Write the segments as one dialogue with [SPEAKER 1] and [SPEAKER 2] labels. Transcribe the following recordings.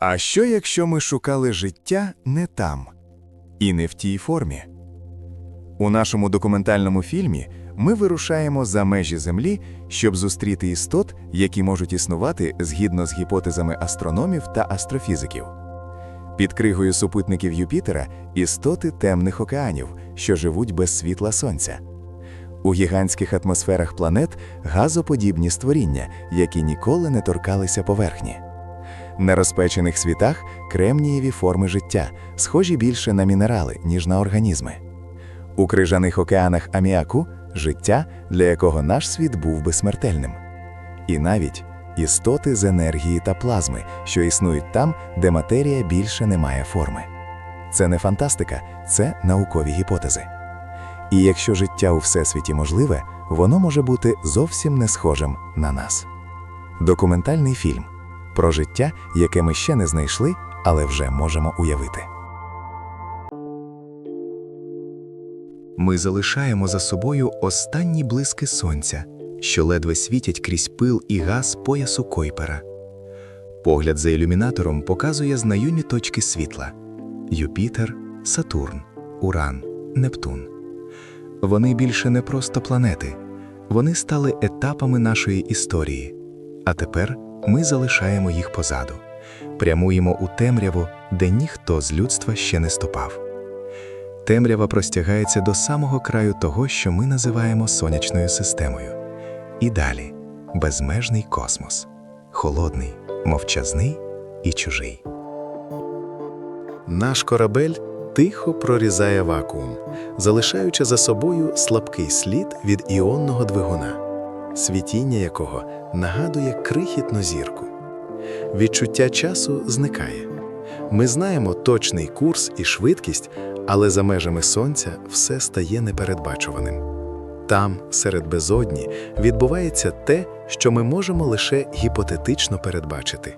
[SPEAKER 1] А що, якщо ми шукали життя не там і не в тій формі? У нашому документальному фільмі ми вирушаємо за межі Землі, щоб зустріти істот, які можуть існувати згідно з гіпотезами астрономів та астрофізиків. Під кригою супутників Юпітера істоти темних океанів, що живуть без світла сонця. У гігантських атмосферах планет газоподібні створіння, які ніколи не торкалися поверхні. На розпечених світах кремнієві форми життя, схожі більше на мінерали, ніж на організми. У крижаних океанах аміаку життя, для якого наш світ був би смертельним. І навіть істоти з енергії та плазми, що існують там, де матерія більше не має форми. Це не фантастика, це наукові гіпотези. І якщо життя у всесвіті можливе, воно може бути зовсім не схожим на нас. Документальний фільм про життя, яке ми ще не знайшли, але вже можемо уявити.
[SPEAKER 2] Ми залишаємо за собою останні блиски сонця, що ледве світять крізь пил і газ поясу Койпера. Погляд за ілюмінатором показує знайомі точки світла: Юпітер, Сатурн, Уран, Нептун. Вони більше не просто планети, вони стали етапами нашої історії. А тепер ми залишаємо їх позаду, прямуємо у темряву, де ніхто з людства ще не ступав. Темрява простягається до самого краю того, що ми називаємо сонячною системою. І далі безмежний космос, холодний, мовчазний і чужий.
[SPEAKER 3] Наш корабель тихо прорізає вакуум, залишаючи за собою слабкий слід від іонного двигуна, світіння якого нагадує крихітну зірку. Відчуття часу зникає. Ми знаємо точний курс і швидкість, але за межами сонця все стає непередбачуваним. Там, серед безодні, відбувається те, що ми можемо лише гіпотетично передбачити,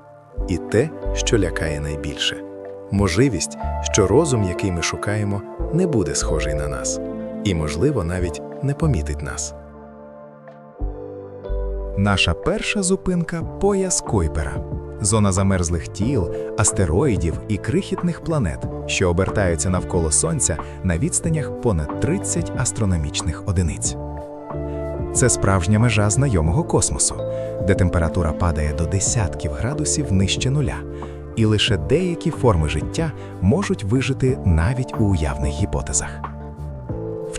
[SPEAKER 3] і те, що лякає найбільше можливість, що розум, який ми шукаємо, не буде схожий на нас, і, можливо, навіть не помітить нас.
[SPEAKER 2] Наша перша зупинка пояс Койпера. Зона замерзлих тіл, астероїдів і крихітних планет, що обертаються навколо Сонця на відстанях понад 30 астрономічних одиниць. Це справжня межа знайомого космосу, де температура падає до десятків градусів нижче нуля, і лише деякі форми життя можуть вижити навіть у уявних гіпотезах.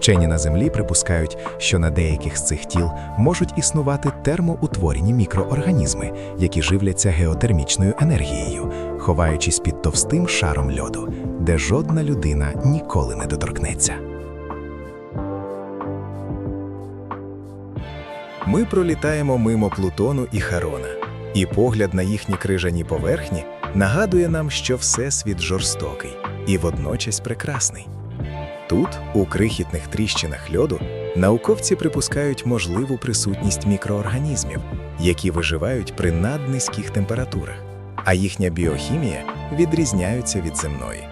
[SPEAKER 2] Вчені на Землі припускають, що на деяких з цих тіл можуть існувати термоутворені мікроорганізми, які живляться геотермічною енергією, ховаючись під товстим шаром льоду, де жодна людина ніколи не доторкнеться. Ми пролітаємо мимо Плутону і Харона, і погляд на їхні крижані поверхні нагадує нам, що всесвіт жорстокий і водночас прекрасний. Тут, у крихітних тріщинах льоду, науковці припускають можливу присутність мікроорганізмів, які виживають при наднизьких температурах, а їхня біохімія відрізняється від земної.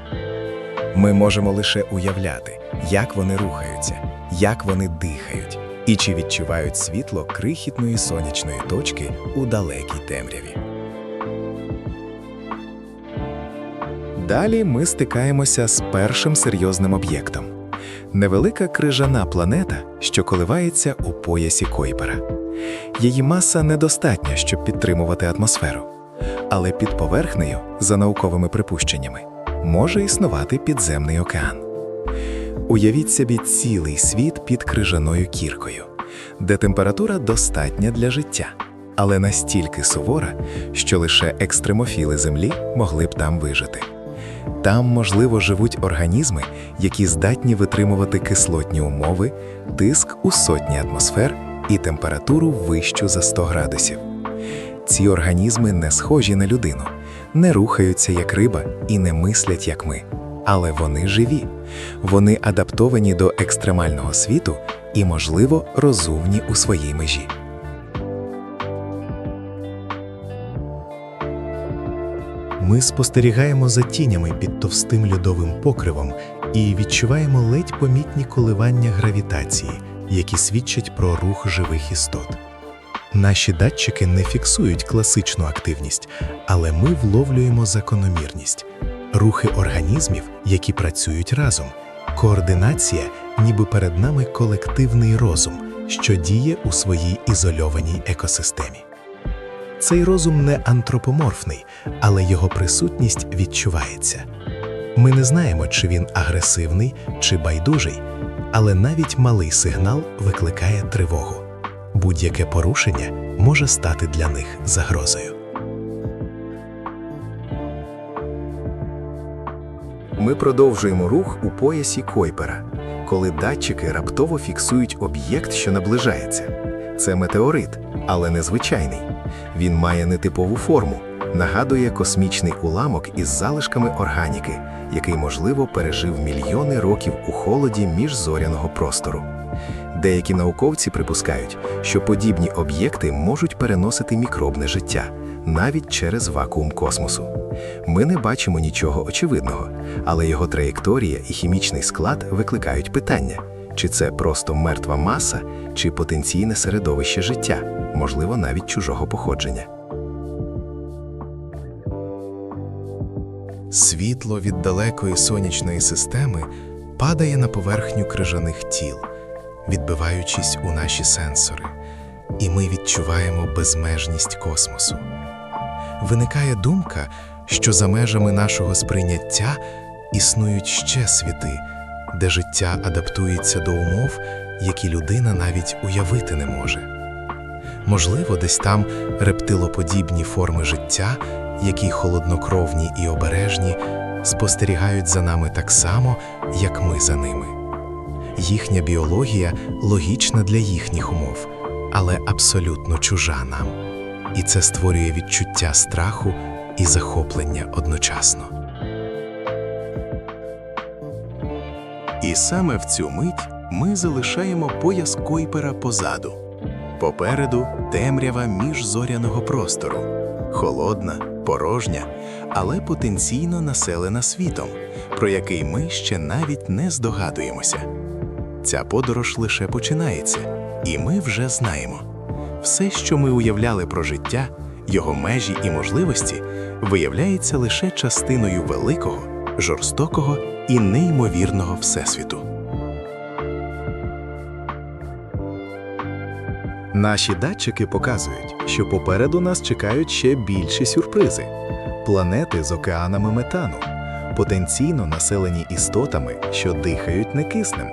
[SPEAKER 2] Ми можемо лише уявляти, як вони рухаються, як вони дихають і чи відчувають світло крихітної сонячної точки у далекій темряві. Далі ми стикаємося з першим серйозним об'єктом невелика крижана планета, що коливається у поясі Койпера. Її маса недостатня, щоб підтримувати атмосферу, але під поверхнею, за науковими припущеннями, може існувати підземний океан. Уявіть собі цілий світ під крижаною кіркою, де температура достатня для життя, але настільки сувора, що лише екстремофіли Землі могли б там вижити. Там, можливо, живуть організми, які здатні витримувати кислотні умови, тиск у сотні атмосфер і температуру вищу за 100 градусів. Ці організми не схожі на людину, не рухаються як риба і не мислять як ми. Але вони живі, вони адаптовані до екстремального світу і, можливо, розумні у своїй межі.
[SPEAKER 3] Ми спостерігаємо за тінями під товстим льодовим покривом і відчуваємо ледь помітні коливання гравітації, які свідчать про рух живих істот. Наші датчики не фіксують класичну активність, але ми вловлюємо закономірність, рухи організмів, які працюють разом, координація, ніби перед нами колективний розум, що діє у своїй ізольованій екосистемі. Цей розум не антропоморфний, але його присутність відчувається. Ми не знаємо, чи він агресивний чи байдужий, але навіть малий сигнал викликає тривогу. Будь-яке порушення може стати для них загрозою.
[SPEAKER 1] Ми продовжуємо рух у поясі Койпера, коли датчики раптово фіксують об'єкт, що наближається. Це метеорит, але незвичайний. Він має нетипову форму, нагадує космічний уламок із залишками органіки, який, можливо, пережив мільйони років у холоді міжзоряного простору. Деякі науковці припускають, що подібні об'єкти можуть переносити мікробне життя навіть через вакуум космосу. Ми не бачимо нічого очевидного, але його траєкторія і хімічний склад викликають питання: чи це просто мертва маса, чи потенційне середовище життя, можливо, навіть чужого походження.
[SPEAKER 3] Світло від далекої сонячної системи падає на поверхню крижаних тіл, відбиваючись у наші сенсори, і ми відчуваємо безмежність космосу. Виникає думка, що за межами нашого сприйняття існують ще світи, де життя адаптується до умов, які людина навіть уявити не може. Можливо, десь там рептилоподібні форми життя, які холоднокровні і обережні, спостерігають за нами так само, як ми за ними. Їхня біологія логічна для їхніх умов, але абсолютно чужа нам. І це створює відчуття страху і захоплення одночасно. І саме в цю мить ми залишаємо пояс Койпера позаду. Попереду темрява міжзоряного простору, холодна, порожня, але потенційно населена світом, про який ми ще навіть не здогадуємося. Ця подорож лише починається, і ми вже знаємо. Все, що ми уявляли про життя, його межі і можливості, виявляється лише частиною великого, жорстокого і неймовірного всесвіту. Наші датчики показують, що попереду нас чекають ще більші сюрпризи: планети з океанами метану, потенційно населені істотами, що дихають некиснем,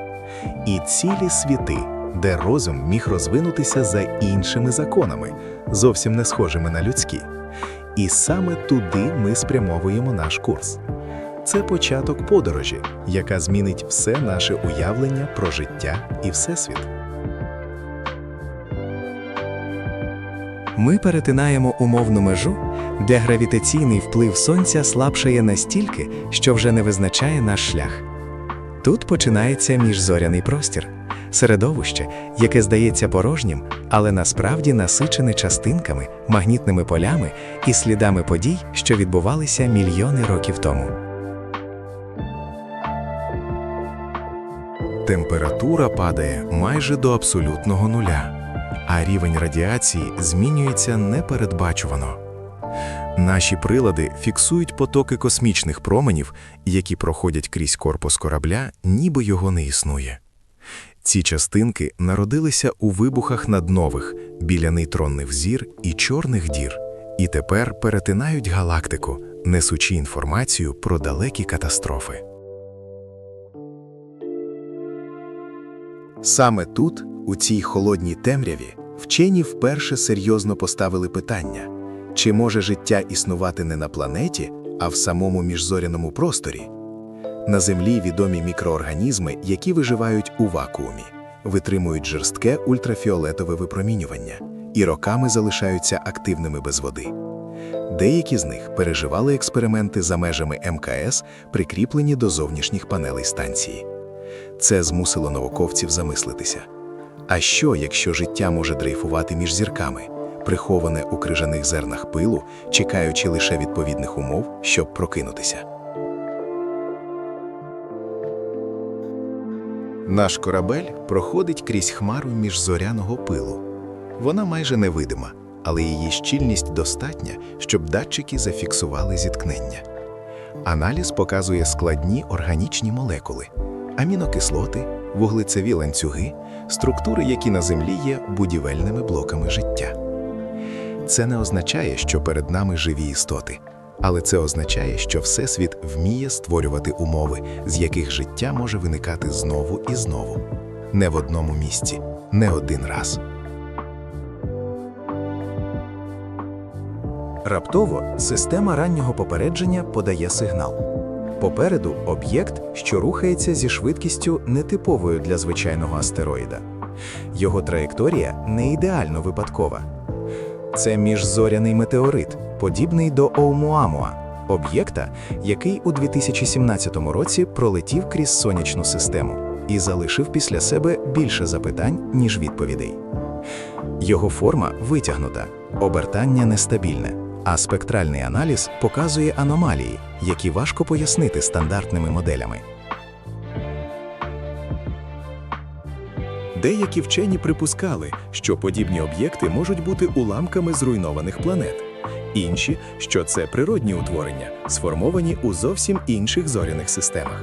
[SPEAKER 3] і цілі світи, де розум міг розвинутися за іншими законами, зовсім не схожими на людські. І саме туди ми спрямовуємо наш курс. Це початок подорожі, яка змінить все наше уявлення про життя і всесвіт.
[SPEAKER 4] Ми перетинаємо умовну межу, де гравітаційний вплив сонця слабшає настільки, що вже не визначає наш шлях. Тут починається міжзоряний простір, середовище, яке здається порожнім, але насправді насичене частинками, магнітними полями і слідами подій, що відбувалися мільйони років тому.
[SPEAKER 1] Температура падає майже до абсолютного нуля, а рівень радіації змінюється непередбачувано. Наші прилади фіксують потоки космічних променів, які проходять крізь корпус корабля, ніби його не існує. Ці частинки народилися у вибухах наднових біля нейтронних зір і чорних дір, і тепер перетинають галактику, несучи інформацію про далекі катастрофи. Саме тут, у цій холодній темряві, вчені вперше серйозно поставили питання, чи може життя існувати не на планеті, а в самому міжзоряному просторі. На Землі відомі мікроорганізми, які виживають у вакуумі, витримують жорстке ультрафіолетове випромінювання і роками залишаються активними без води. Деякі з них переживали експерименти за межами МКС, прикріплені до зовнішніх панелей станції. Це змусило науковців замислитися. А що, якщо життя може дрейфувати між зірками, приховане у крижаних зернах пилу, чекаючи лише відповідних умов, щоб прокинутися? Наш корабель проходить крізь хмару міжзоряного пилу.
[SPEAKER 3] Вона майже невидима, але її щільність достатня, щоб датчики зафіксували зіткнення. Аналіз показує складні органічні молекули, амінокислоти, вуглецеві ланцюги, структури, які на Землі є будівельними блоками життя. Це не означає, що перед нами живі істоти, але це означає, що Всесвіт вміє створювати умови, з яких життя може виникати знову і знову, не в одному місці, не один раз.
[SPEAKER 4] Раптово система раннього попередження подає сигнал. Попереду об'єкт, що рухається зі швидкістю нетиповою для звичайного астероїда. Його траєкторія не ідеально випадкова. Це міжзоряний метеорит, подібний до Оумуамуа, об'єкта, який у 2017 році пролетів крізь сонячну систему і залишив після себе більше запитань, ніж відповідей. Його форма витягнута, обертання нестабільне, а спектральний аналіз показує аномалії, які важко пояснити стандартними моделями.
[SPEAKER 2] Деякі вчені припускали, що подібні об'єкти можуть бути уламками зруйнованих планет. Інші, що це природні утворення, сформовані у зовсім інших зоряних системах.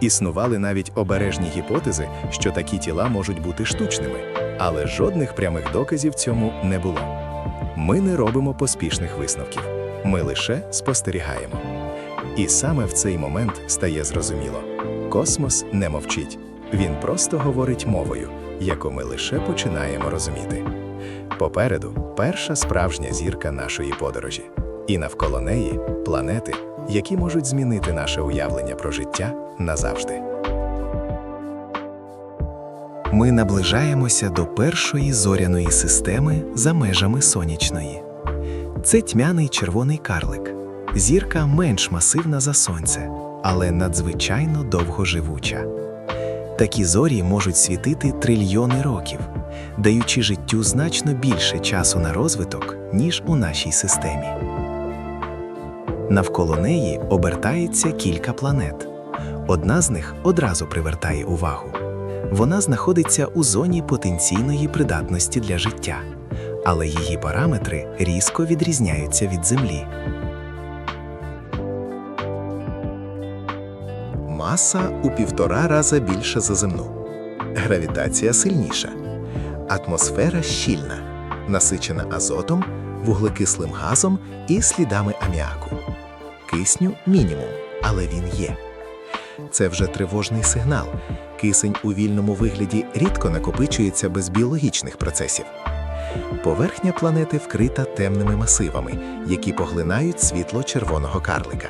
[SPEAKER 2] Існували навіть обережні гіпотези, що такі тіла можуть бути штучними, але жодних прямих доказів цьому не було. Ми не робимо поспішних висновків, ми лише спостерігаємо. І саме в цей момент стає зрозуміло: космос не мовчить. Він просто говорить мовою, яку ми лише починаємо розуміти. Попереду перша справжня зірка нашої подорожі, і навколо неї планети, які можуть змінити наше уявлення про життя назавжди. Ми наближаємося до першої зоряної системи за межами сонячної. Це тьмяний червоний карлик. Зірка менш масивна за сонце, але надзвичайно довгоживуча. Такі зорі можуть світити трильйони років, даючи життю значно більше часу на розвиток, ніж у нашій системі. Навколо неї обертається кілька планет. Одна з них одразу привертає увагу. Вона знаходиться у зоні потенційної придатності для життя, але її параметри різко відрізняються від Землі.
[SPEAKER 3] Маса у півтора раза більша за земну. Гравітація сильніша. Атмосфера щільна, насичена азотом, вуглекислим газом і слідами аміаку. Кисню мінімум, але він є. Це вже тривожний сигнал. Кисень у вільному вигляді рідко накопичується без біологічних процесів. Поверхня планети вкрита темними масивами, які поглинають світло червоного карлика.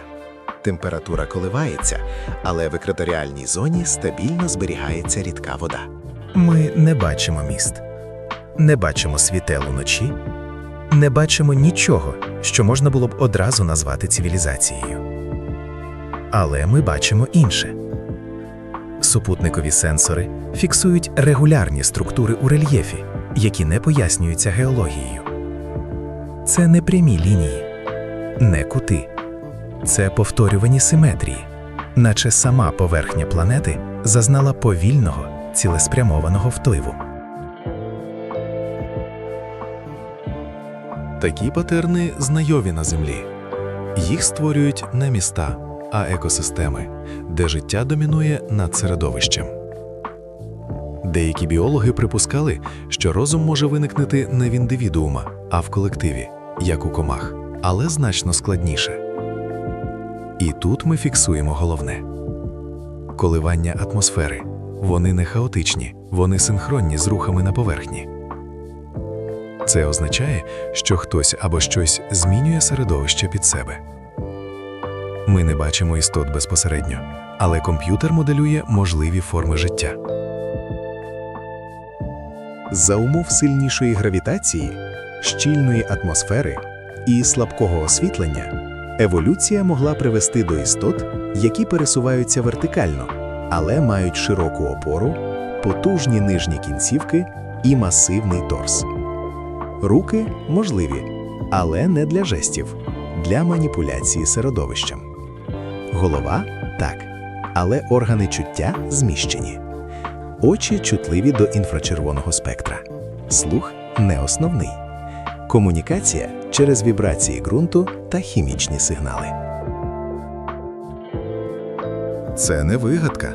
[SPEAKER 3] Температура коливається, але в екваторіальній зоні стабільно зберігається рідка вода.
[SPEAKER 2] Ми не бачимо міст, не бачимо світел уночі, не бачимо нічого, що можна було б одразу назвати цивілізацією. Але ми бачимо інше. Супутникові сенсори фіксують регулярні структури у рельєфі, які не пояснюються геологією. Це не прямі лінії, не кути. Це повторювані симетрії, наче сама поверхня планети зазнала повільного, цілеспрямованого впливу. Такі патерни знайомі на Землі. Їх створюють не міста, а екосистеми, де життя домінує над середовищем. Деякі біологи припускали, що розум може виникнути не в індивідуума, а в колективі, як у комах, але значно складніше. І тут ми фіксуємо головне коливання атмосфери. Вони не хаотичні, вони синхронні з рухами на поверхні. Це означає, що хтось або щось змінює середовище під себе. Ми не бачимо істот безпосередньо, але комп'ютер моделює можливі форми життя.
[SPEAKER 3] За умов сильнішої гравітації, щільної атмосфери і слабкого освітлення еволюція могла привести до істот, які пересуваються вертикально, але мають широку опору, потужні нижні кінцівки і масивний торс. Руки можливі, але не для жестів, для маніпуляції середовищем. Голова так, але органи чуття зміщені. Очі чутливі до інфрачервоного спектра, слух не основний. Комунікація через вібрації ґрунту та хімічні сигнали.
[SPEAKER 2] Це не вигадка,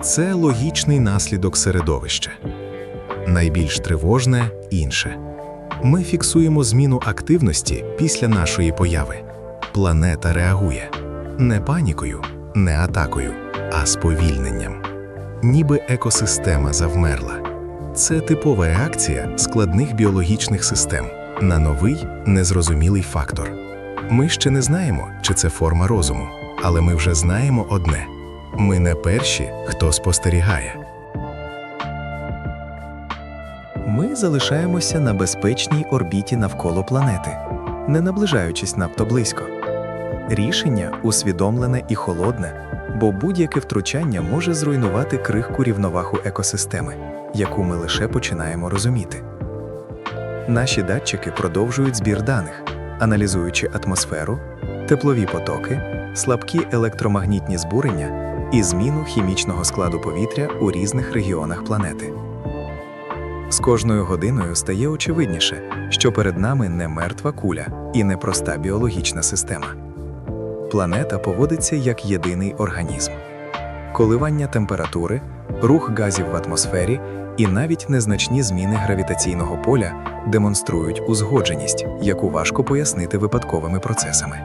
[SPEAKER 2] це логічний наслідок середовища. Найбільш тривожне інше. Ми фіксуємо зміну активності після нашої появи. Планета реагує не панікою, не атакою, а сповільненням. Ніби екосистема завмерла. Це типова реакція складних біологічних систем на новий незрозумілий фактор. Ми ще не знаємо, чи це форма розуму, але ми вже знаємо одне: ми не перші, хто спостерігає.
[SPEAKER 4] Ми залишаємося на безпечній орбіті навколо планети, не наближаючись надто близько. Рішення усвідомлене і холодне, бо будь-яке втручання може зруйнувати крихку рівновагу екосистеми, яку ми лише починаємо розуміти. Наші датчики продовжують збір даних, аналізуючи атмосферу, теплові потоки, слабкі електромагнітні збурення і зміну хімічного складу повітря у різних регіонах планети. З кожною годиною стає очевидніше, що перед нами не мертва куля і не проста біологічна система. Планета поводиться як єдиний організм. Коливання температури, рух газів в атмосфері і навіть незначні зміни гравітаційного поля демонструють узгодженість, яку важко пояснити випадковими процесами.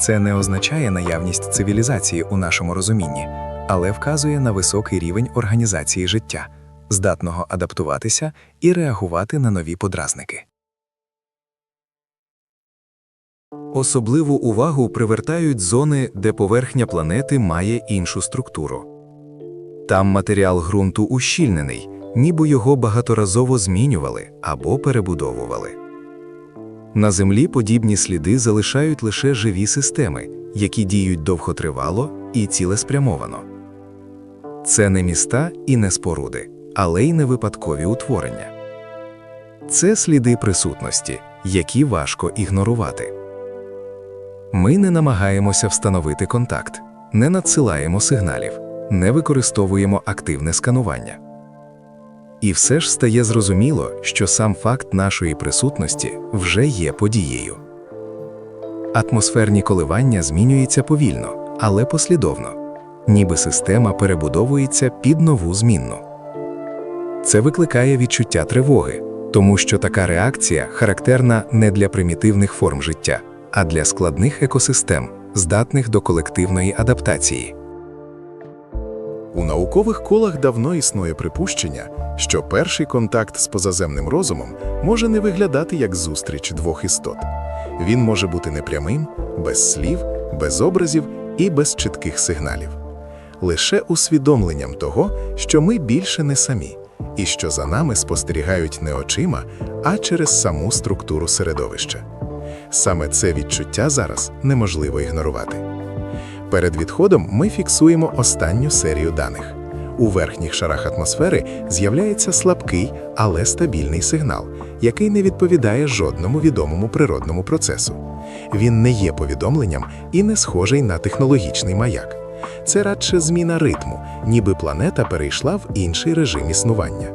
[SPEAKER 4] Це не означає наявність цивілізації у нашому розумінні, але вказує на високий рівень організації життя, здатного адаптуватися і реагувати на нові подразники. Особливу увагу привертають зони, де поверхня планети має іншу структуру. Там матеріал ґрунту ущільнений, ніби його багаторазово змінювали або перебудовували. На Землі подібні сліди залишають лише живі системи, які діють довготривало і цілеспрямовано. Це не міста і не споруди, але й не випадкові утворення. Це сліди присутності, які важко ігнорувати. Ми не намагаємося встановити контакт, не надсилаємо сигналів, не використовуємо активне сканування. І все ж стає зрозуміло, що сам факт нашої присутності вже є подією. Атмосферні коливання змінюються повільно, але послідовно, ніби система перебудовується під нову змінну. Це викликає відчуття тривоги, тому що така реакція характерна не для примітивних форм життя, а для складних екосистем, здатних до колективної адаптації.
[SPEAKER 3] У наукових колах давно існує припущення, що перший контакт з позаземним розумом може не виглядати як зустріч двох істот. Він може бути непрямим, без слів, без образів і без чітких сигналів. Лише усвідомленням того, що ми більше не самі, і що за нами спостерігають не очима, а через саму структуру середовища. Саме це відчуття зараз неможливо ігнорувати. Перед відходом ми фіксуємо останню серію даних. У верхніх шарах атмосфери з'являється слабкий, але стабільний сигнал, який не відповідає жодному відомому природному процесу. Він не є повідомленням і не схожий на технологічний маяк. Це радше зміна ритму, ніби планета перейшла в інший режим існування.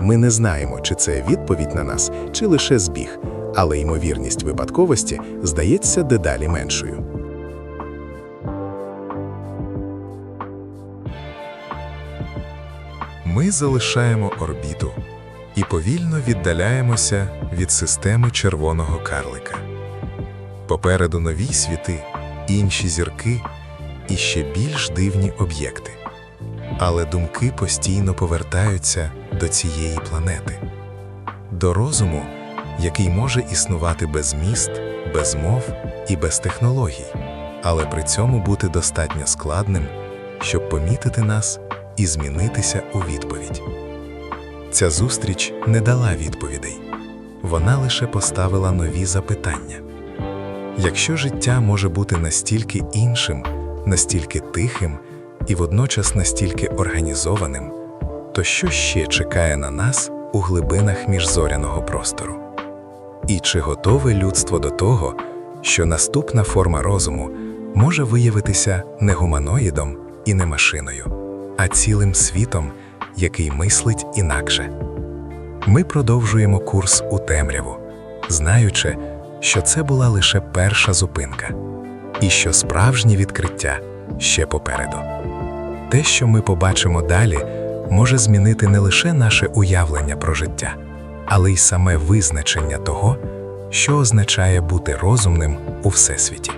[SPEAKER 3] Ми не знаємо, чи це відповідь на нас, чи лише збіг, але ймовірність випадковості здається дедалі меншою.
[SPEAKER 2] Ми залишаємо орбіту і повільно віддаляємося від системи червоного карлика. Попереду нові світи, інші зірки і ще більш дивні об'єкти. Але думки постійно повертаються до цієї планети, до розуму, який може існувати без міст, без мов і без технологій, але при цьому бути достатньо складним, щоб помітити нас і змінитися у відповідь. Ця зустріч не дала відповідей, вона лише поставила нові запитання. Якщо життя може бути настільки іншим, настільки тихим і водночас настільки організованим, то що ще чекає на нас у глибинах міжзоряного простору? І чи готове людство до того, що наступна форма розуму може виявитися не гуманоїдом і не машиною, а цілим світом, який мислить інакше? Ми продовжуємо курс у темряву, знаючи, що це була лише перша зупинка, і що справжні відкриття ще попереду. Те, що ми побачимо далі, може змінити не лише наше уявлення про життя, але й саме визначення того, що означає бути розумним у всесвіті.